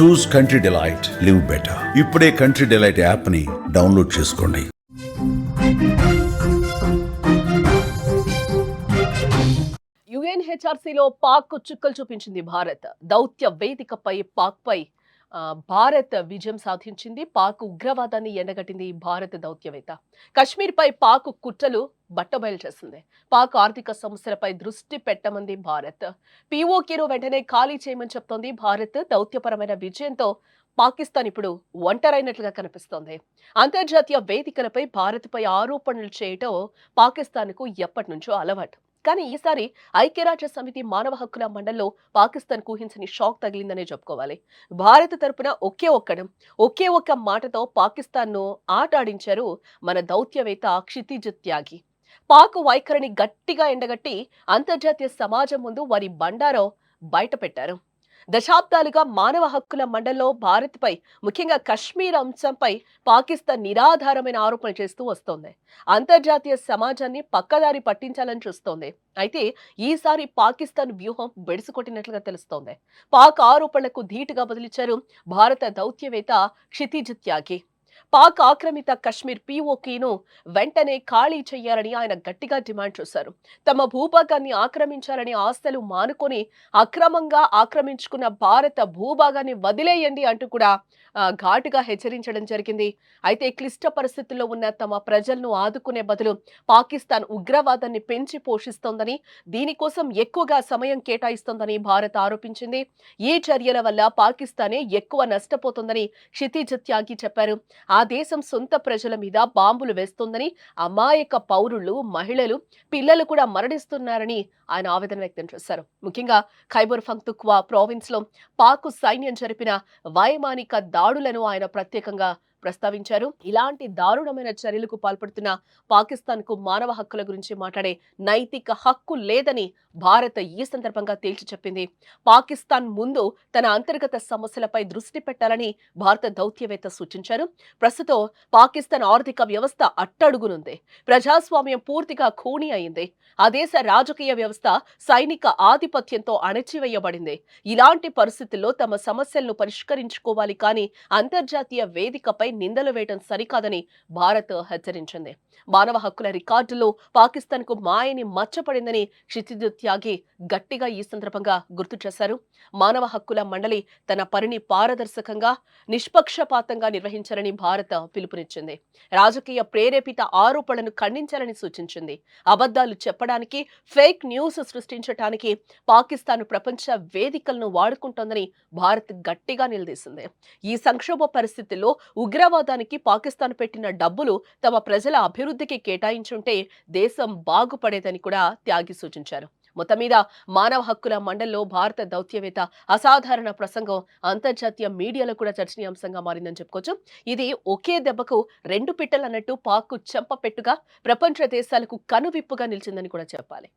Choose country delight live better ఇప్పుడే country delight యాప్ని download చేసుకోండి. యుఎన్హెచ్ఆర్సీలో పాక్ చుక్కలు చూపించింది భారత్. దౌత్య వేదికపై పాక్పై భారత్ విజయం సాధించింది. పాక్ ఉగ్రవాదాన్ని ఎండగట్టింది భారత దౌత్యవేత్త. కశ్మీర్పై పాక్ కుట్రలు బట్టబయలు చేసింది పాక్ ఆర్థిక సమస్యలపై దృష్టి పెట్టమంది భారత్. పీఓకేను వెంటనే ఖాళీ చేయమని చెప్తోంది. భారత్ దౌత్యపరమైన విజయంతో పాకిస్తాన్ ఇప్పుడు ఒంటరైనట్లుగా కనిపిస్తోంది. అంతర్జాతీయ వేదికలపై భారత్పై ఆరోపణలు చేయటం పాకిస్తాన్కు ఎప్పటి నుంచో అలవాటు. కానీ ఈసారి ఐక్యరాజ్య సమితి మానవ హక్కుల మండలిలో పాకిస్తాన్ ఊహించని షాక్ తగిలిందనే చెప్పుకోవాలి. భారత్ తరపున ఒకే ఒక్కడం ఒకే ఒక్క మాటతో పాకిస్తాన్ను ఆటాడించారు మన దౌత్యవేత్త క్షితిజ్ త్యాగి. పాక్ వైఖరిని గట్టిగా ఎండగట్టి అంతర్జాతీయ సమాజం ముందు వారి బండారో బయటపెట్టారు. దశాబ్దాలుగా మానవ హక్కుల మండలిలో భారత్పై ముఖ్యంగా కశ్మీర్ అంశంపై పాకిస్తాన్ నిరాధారమైన ఆరోపణలు చేస్తూ వస్తోంది. అంతర్జాతీయ సమాజాన్ని పక్కదారి పట్టించాలని చూస్తోంది. అయితే ఈసారి పాకిస్తాన్ వ్యూహం బెడిసికొట్టినట్లుగా తెలుస్తోంది. పాక్ ఆరోపణలకు ధీటుగా బదిలిచ్చారు భారత దౌత్యవేత్త క్షితిజ్ త్యాగి. పాక్ ఆక్రమిత కశ్మీర్ పీఓకీను వెంటనే ఖాళీ చేయాలని ఆయన గట్టిగా డిమాండ్ చేశారు. తమ భూభాగాన్ని ఆక్రమించాలని ఆస్థలు మానుకొని అక్రమంగా ఆక్రమించుకున్న భారత భూభాగాన్ని వదిలేయండి అంటూ కూడా ఘాటుగా హెచ్చరించడం జరిగింది. అయితే క్లిష్ట పరిస్థితుల్లో ఉన్న తమ ప్రజలను ఆదుకునే బదులు పాకిస్తాన్ ఉగ్రవాదాన్ని పెంచి పోషిస్తోందని దీనికోసం ఎక్కువగా సమయం కేటాయిస్తోందని భారత్ ఆరోపించింది. ఈ చర్యల వల్ల పాకిస్తానే ఎక్కువ నష్టపోతోందని క్షితిజ్ త్యాగి చెప్పారు. ఆ ఆ దేశం సొంత ప్రజల మీద బాంబులు వేస్తోందని అమాయక పౌరులు మహిళలు పిల్లలు కూడా మరణిస్తున్నారని ఆయన ఆవేదన వ్యక్తం చేశారు. ముఖ్యంగా ఖైబర్ ఫంక్తుక్వా ప్రావిన్స్లో సైన్యం జరిపిన వైమానిక దాడులను ఆయన ప్రత్యేకంగా ప్రస్తావించారు. ఇలాంటి దారుణమైన చర్యలకు పాల్పడుతున్న పాకిస్తాన్కు మానవ హక్కుల గురించి మాట్లాడే నైతిక హక్కు లేదని భారత్ ఈ సందర్భంగా తేల్చి చెప్పింది. పాకిస్తాన్ ముందు తన అంతర్గత సమస్యలపై దృష్టి పెట్టాలని భారత దౌత్యవేత్త సూచించారు. ప్రస్తుతం పాకిస్తాన్ ఆర్థిక వ్యవస్థ అట్టడుగునుంది. ప్రజాస్వామ్యం పూర్తిగా ఖూని అయింది. ఆ దేశ రాజకీయ వ్యవస్థ సైనిక ఆధిపత్యంతో అణచివేయబడింది. ఇలాంటి పరిస్థితుల్లో తమ సమస్యలను పరిష్కరించుకోవాలి కానీ అంతర్జాతీయ వేదికపై నిందలు వేయడం సరికాదని భారత్ హెచ్చరించింది. మానవ హక్కుల రికార్డులో పాకిస్తాన్కు మాయని మచ్చపడిందని క్షితిజ్ త్యాగి గట్టిగా ఈ సందర్భంగా గుర్తు చేశారు. మానవ హక్కుల మండలి తన పనిని పారదర్శకంగా నిష్పక్షపాతంగా నిర్వహించాలని భారత్ పిలుపునిచ్చింది. రాజకీయ ప్రేరేపిత ఆరోపణలను ఖండించాలని సూచించింది. అబద్ధాలు చెప్పడానికి ఫేక్ న్యూస్ సృష్టించడానికి పాకిస్తాన్ ప్రపంచ వేదికలను వాడుకుంటోందని భారత్ గట్టిగా నిలదీసింది. ఈ సంక్షోభ పరిస్థితుల్లో ఉగ్ర ఉగ్రవాదానికి పాకిస్తాన్ పెట్టిన డబ్బులు తమ ప్రజల అభివృద్ధికి కేటాయించుంటే దేశం బాగుపడేదని కూడా త్యాగి సూచించారు. మొత్తం మీద మానవ హక్కుల మండలిలో భారత దౌత్యవేత్త అసాధారణ ప్రసంగం అంతర్జాతీయ మీడియాలో కూడా చర్చనీయాంశంగా మారిందని చెప్పుకోవచ్చు. ఇది ఒకే దెబ్బకు రెండు పిట్టలు అన్నట్టు పాక్కు చెంపపెట్టుగా ప్రపంచ దేశాలకు కనువిప్పుగా నిలిచిందని కూడా చెప్పాలి.